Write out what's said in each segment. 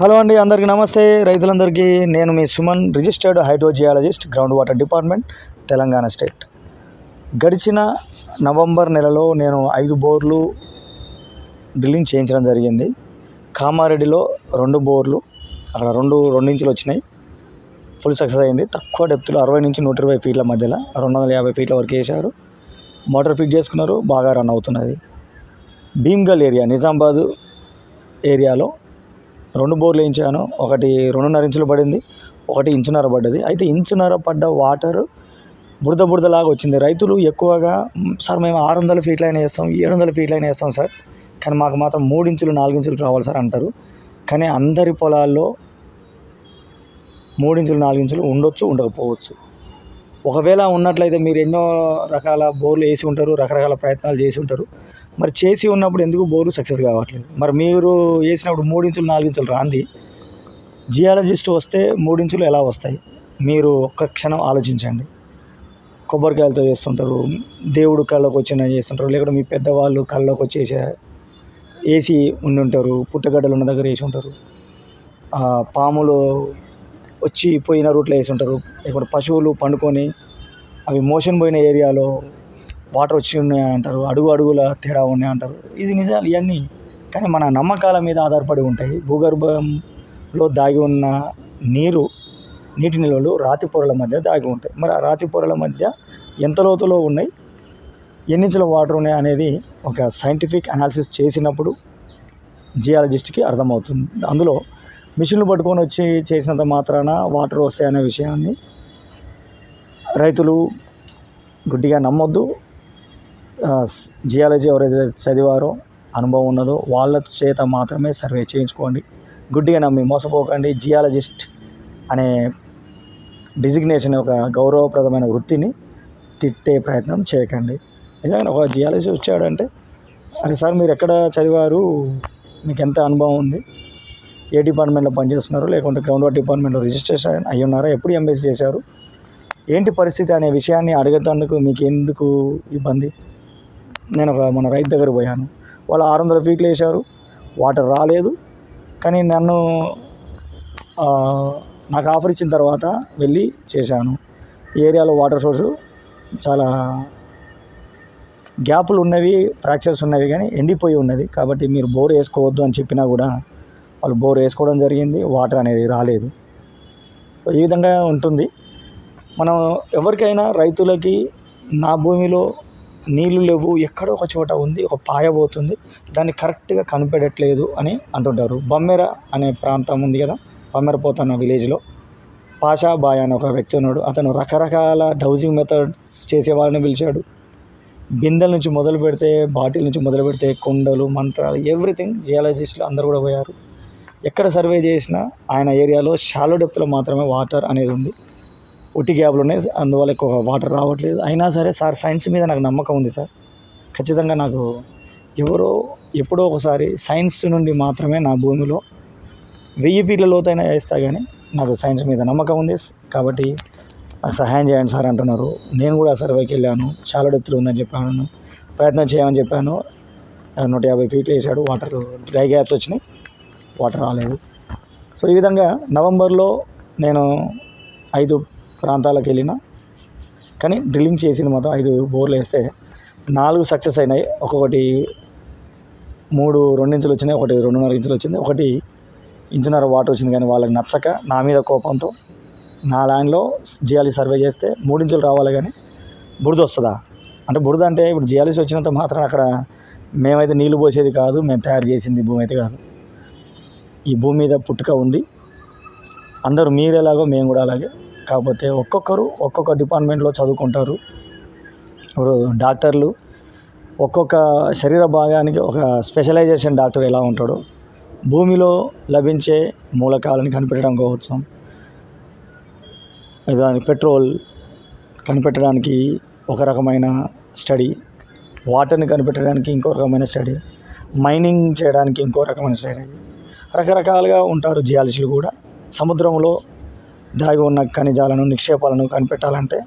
Hello అండి అందరికీ నమస్తే. రైతులందరికీ నేను మీ Suman registered hydrogeologist ground water department Telangana state. గడిచిన నవంబర్ నెలలో నేను ఐదు బోర్లు డ్రిల్లింగ్ చేయించడం జరిగింది. కామారెడ్డిలో రెండు బోర్లు అక్కడ రెండు రెండు ఇంచులు వచ్చినాయి. ఫుల్ సక్సెస్ అయింది. తక్కువ డెప్త్లో అరవై నుంచి నూట ఇరవై ఫీట్ల మధ్యలో రెండు వందల యాభై ఫీట్ల వరకు వేశారు. మోటార్ ఫిట్ చేసుకున్నారు బాగా రన్ అవుతున్నది. భీమ్గల్ ఏరియా నిజామాబాద్ ఏరియాలో రెండు బోర్లు వేయించాను. ఒకటి రెండున్నర ఇంచులు పడింది ఒకటి ఇంచున్నర పడ్డది. అయితే ఇంచున్నర పడ్డ వాటర్ బురద బురదలాగా వచ్చింది. రైతులు ఎక్కువగా సార్ మేము ఆరు వందల ఫీట్లు అయినా వేస్తాం ఏడు వందల ఫీట్లు అయినా వేస్తాం సార్ కానీ మాకు మాత్రం మూడు ఇంచులు నాలుగు ఇంచులు రావాలి సార్ అంటారు. కానీ అందరి పొలాల్లో మూడు ఇంచులు ఉండొచ్చు ఉండకపోవచ్చు. ఒకవేళ ఉన్నట్లయితే మీరు ఎన్నో రకాల బోర్లు వేసి ఉంటారు రకరకాల ప్రయత్నాలు చేసి ఉంటారు. మరి చేసి ఉన్నప్పుడు ఎందుకు బోరు సక్సెస్ కావట్లేదు? మరి మీరు వేసినప్పుడు మూడు ఇంచులు రాంది. జియాలజిస్ట్ వస్తే మూడించులు ఎలా వస్తాయి? మీరు ఒక్క క్షణం ఆలోచించండి. కొబ్బరికాయలతో చేస్తుంటారు దేవుడు కళ్ళకు వచ్చిన చేస్తుంటారు లేకుంటే మీ పెద్దవాళ్ళు కళ్ళకు వచ్చేసే ఏసీ ఉండి ఉంటారు పుట్టగడ్డలు ఉన్న దగ్గర వేసి ఉంటారు పాములు వచ్చి పోయిన రూట్లో వేసి ఉంటారు లేకుంటే పశువులు పండుకొని అవి మోషన్ పోయిన ఏరియాలో వాటర్ వచ్చి ఉన్నాయి అంటారు అడుగు అడుగుల తేడా ఉన్నాయి అంటారు. ఇది నిజాలు ఇవన్నీ. కానీ మన నమ్మకాల మీద ఆధారపడి ఉంటాయి. భూగర్భంలో దాగి ఉన్న నీరు నీటి నిల్వలు రాతి పొరల మధ్య దాగి ఉంటాయి. మరి ఆ రాతి పొరల మధ్య ఎంత లోతులో ఉన్నాయి? ఎన్నించుల వాటర్ ఉన్నాయి అనేది ఒక సైంటిఫిక్ అనాలిసిస్ చేసినప్పుడు జియాలజిస్ట్కి అర్థమవుతుంది. అందులో మిషన్లు పట్టుకొని వచ్చి చేసినంత మాత్రాన వాటర్ వస్తాయనే విషయాన్ని రైతులు గుడ్డిగా నమ్మొద్దు. జియాలజీ ఎవరైతే చదివారో అనుభవం ఉన్నదో వాళ్ళ చేత మాత్రమే సర్వే చేయించుకోండి. గుడ్డిగా నమ్మి మోసపోకండి. జియాలజిస్ట్ అనే డిజిగ్నేషన్ ఒక గౌరవప్రదమైన వృత్తిని తిట్టే ప్రయత్నం చేయకండి. నిజంగా ఒక జియాలజీ వచ్చాడంటే అరే సార్ మీరు ఎక్కడ చదివారు? మీకు ఎంత అనుభవం ఉంది? ఏ డిపార్ట్మెంట్లో పనిచేస్తున్నారు? లేకుంటే గ్రౌండ్ వాటర్ డిపార్ట్మెంట్లో రిజిస్ట్రేషన్ అయ్యి ఉన్నారా? ఎప్పుడు ఎంబీసీ చేశారు? ఏంటి పరిస్థితి అనే విషయాన్ని అడిగేందుకు మీకు ఎందుకు ఇబ్బంది? నేను ఒక మన రైతు దగ్గర పోయాను. వాళ్ళు ఆరు వందల ఫీట్లు వేశారు. వాటర్ రాలేదు. కానీ నన్ను నాకు ఆఫర్ ఇచ్చిన తర్వాత వెళ్ళి చేశాను. ఈ ఏరియాలో వాటర్ సోర్సు చాలా గ్యాపులు ఉన్నవి ఫ్రాక్చర్స్ ఉన్నవి కానీ ఎండిపోయి ఉన్నది. కాబట్టి మీరు బోర్ వేసుకోవద్దు అని చెప్పినా కూడా వాళ్ళు బోర్ వేసుకోవడం జరిగింది. వాటర్ అనేది రాలేదు. సో ఈ విధంగా ఉంటుంది. మనం ఎవరికైనా రైతులకి నా భూమిలో నీళ్ళు లేవు ఎక్కడో ఒక చోట ఉంది ఒక పాయ పోతుంది దాన్ని కరెక్ట్గా కనిపెట్టట్లేదు అని అంటుంటారు. బమ్మెర అనే ప్రాంతం ఉంది కదా బమ్మెర పోతన్న విలేజ్లో. పాషా బాయ్ అనే ఒక వ్యక్తి ఉన్నాడు అతను రకరకాల డౌజింగ్ మెథడ్స్ చేసే వాళ్ళని పిలిచాడు. బిందెల నుంచి మొదలు పెడితే బాటిల్ నుంచి మొదలు పెడితే కొండలు మంత్రాలు ఎవ్రీథింగ్ జియాలజిస్టులు అందరూ కూడా పోయారు. ఎక్కడ సర్వే చేసినా ఆయన ఏరియాలో షాలో డెప్త్లో మాత్రమే వాటర్ అనేది ఉంది. ఉట్టి గ్యాప్లు ఉన్నాయి. అందువల్ల ఎక్కువ వాటర్ రావట్లేదు. అయినా సరే సార్ సైన్స్ మీద నాకు నమ్మకం ఉంది సార్. ఖచ్చితంగా నాకు ఎవరో ఎప్పుడో ఒకసారి సైన్స్ నుండి మాత్రమే నా భూమిలో వెయ్యి ఫీట్ల లోతైనా వేస్తా కానీ నాకు సైన్స్ మీద నమ్మకం ఉంది. కాబట్టి నాకు సహాయం చేయండి సార్ అంటున్నారు. నేను కూడా సర్వేకి వెళ్ళాను. చాలా డెప్త్లో ఉందని చెప్పాను. ప్రయత్నం చేయమని చెప్పాను. నూట యాభై ఫీట్లు వేసాడు వాటర్ డ్రై గ్యాప్స్ వచ్చినాయి. వాటర్ రాలేదు. సో ఈ విధంగా నవంబర్లో నేను ఐదు ప్రాంతాలకు వెళ్ళిన కానీ డ్రిల్లింగ్ చేసింది మొత్తం ఐదు బోర్లు వేస్తే నాలుగు సక్సెస్ అయినాయి. ఒక్కొక్కటి మూడు రెండు ఇంచులు వచ్చినాయి ఒకటి రెండున్నర ఇంచులు వచ్చింది ఒకటి ఇంచున్నర వాటర్ వచ్చింది. కానీ వాళ్ళకి నచ్చక నా మీద కోపంతో నా ల్యాండ్లో జియాలి సర్వే చేస్తే మూడు ఇంచులు రావాలి కానీ బురద వస్తుందా? అంటే బురద అంటే ఇప్పుడు జియాలిస్ వచ్చినంత మాత్రం అక్కడ మేమైతే నీళ్ళు పోసేది కాదు మేము తయారు చేసింది భూమి అయితే కాదు. ఈ భూమి మీద పుట్టుక ఉంది. అందరూ మీరు ఎలాగో మేము కూడా అలాగే కాకపోతే ఒక్కొక్కరు ఒక్కొక్క డిపార్ట్మెంట్లో చదువుకుంటారు. ఇప్పుడు డాక్టర్లు ఒక్కొక్క శరీర భాగానికి ఒక స్పెషలైజేషన్ డాక్టర్ ఎలా ఉంటాడో భూమిలో లభించే మూలకాలను కనిపెట్టడం కోసం దాని పెట్రోల్ కనిపెట్టడానికి ఒక రకమైన స్టడీ వాటర్ని కనిపెట్టడానికి ఇంకో రకమైన స్టడీ మైనింగ్ చేయడానికి ఇంకో రకమైన స్టడీ. రకరకాలుగా ఉంటారు జియాలజీలు కూడా. సముద్రంలో దాగి ఉన్న ఖనిజాలను నిక్షేపాలను కనిపెట్టాలంటే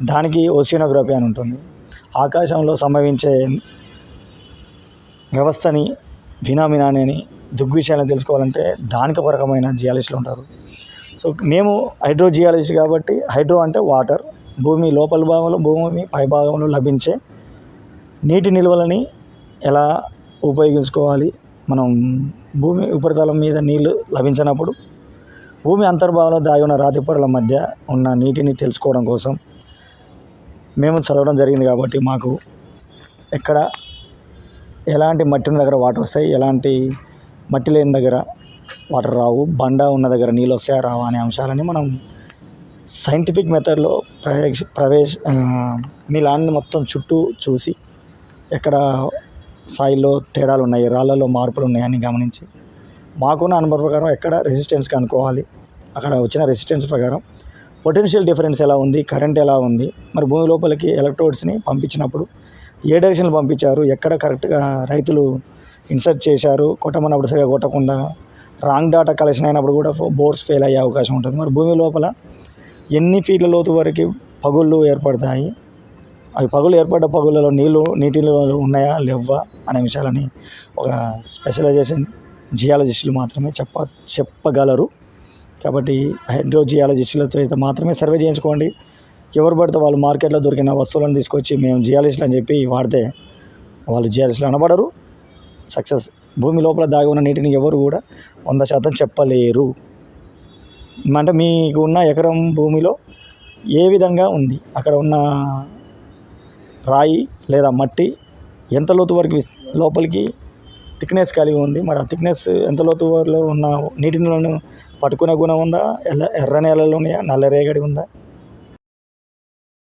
దానికి ఓసినోగ్రఫీ అని ఉంటుంది. ఆకాశంలో సంభవించే వ్యవస్థని ఫినామినాని దృగ్విషయాలను తెలుసుకోవాలంటే దానికి ఒక రకమైన జియాలజిస్టులు ఉంటారు. సో మేము హైడ్రో జియాలజిస్ట్ కాబట్టి హైడ్రో అంటే వాటర్. భూమి లోపల భాగంలో భూమి పై భాగంలో లభించే నీటి నిల్వలని ఎలా ఉపయోగించుకోవాలి? మనం భూమి ఉపరితలం మీద నీళ్ళు లభించినప్పుడు భూమి అంతర్భాగంలో దాగి ఉన్న రాతి పొరల మధ్య ఉన్న నీటిని తెలుసుకోవడం కోసం మేము చదవడం జరిగింది కాబట్టి మాకు ఎక్కడ ఎలాంటి మట్టి ఉన్న దగ్గర వాటర్ వస్తాయి ఎలాంటి మట్టి లేని దగ్గర వాటర్ రావు బండ ఉన్న దగ్గర నీళ్ళు వస్తాయా రావా అనే అంశాలని మనం సైంటిఫిక్ మెథడ్లో ప్రవేశ ప్రవేశ మీ ల్యాండ్ని మొత్తం చుట్టూ చూసి ఎక్కడ సాయిల్లో తేడాలు ఉన్నాయి రాళ్ళలో మార్పులు ఉన్నాయని గమనించి మాకున్న అనుభవం ప్రకారం ఎక్కడ రెసిస్టెన్స్ కనుక్కోవాలి అక్కడ వచ్చిన రెసిస్టెన్స్ ప్రకారం పొటెన్షియల్ డిఫరెన్స్ ఎలా ఉంది కరెంట్ ఎలా ఉంది మరి భూమి లోపలికి ఎలక్ట్రోడ్స్ని పంపించినప్పుడు ఏ డైరెక్షన్లో పంపించారు ఎక్కడ కరెక్ట్గా రైతులు ఇన్సర్ట్ చేశారు కొట్టమన్నప్పుడు సరిగా కొట్టకుండా రాంగ్ డాటా కలెక్షన్ అయినప్పుడు కూడా బోర్స్ ఫెయిల్ అయ్యే అవకాశం ఉంటుంది. మరి భూమి లోపల ఎన్ని ఫీట్ల లోతు వరకు పగుళ్ళు ఏర్పడతాయి అవి పగులు ఏర్పడ్డ పగులలో నీళ్ళు నీటిలో ఉన్నాయా లేవా అనే విషయాలని ఒక స్పెషలైజేషన్ జియాలజిస్టులు మాత్రమే చెప్ప చెప్పగలరు. కాబట్టి హైడ్రోజియాలజిస్టులతో అయితే మాత్రమే సర్వే చేయించుకోండి. ఎవరు పడితే వాళ్ళు మార్కెట్లో దొరికిన వస్తువులను తీసుకొచ్చి మేము జియాలజిస్టులు అని చెప్పి వాడితే వాళ్ళు జియాలజిస్టులు అనబడరు. సక్సెస్ భూమి లోపల దాగి ఉన్న నీటిని ఎవరు కూడా వంద శాతం చెప్పలేరు. అంటే మీకు ఉన్న ఎకరం భూమిలో ఏ విధంగా ఉంది? అక్కడ ఉన్న రాయి లేదా మట్టి ఎంత లోతు వరకు లోపలికి థిక్నెస్ కలిగి ఉంది. మరి ఆ థిక్నెస్ ఎంత లోతులో ఉన్న నీటిని పట్టుకునే గుణం ఉందా? ఎల్ల ఎర్ర నేలలు ఉన్నాయా నల్ల రేగడి ఉందా?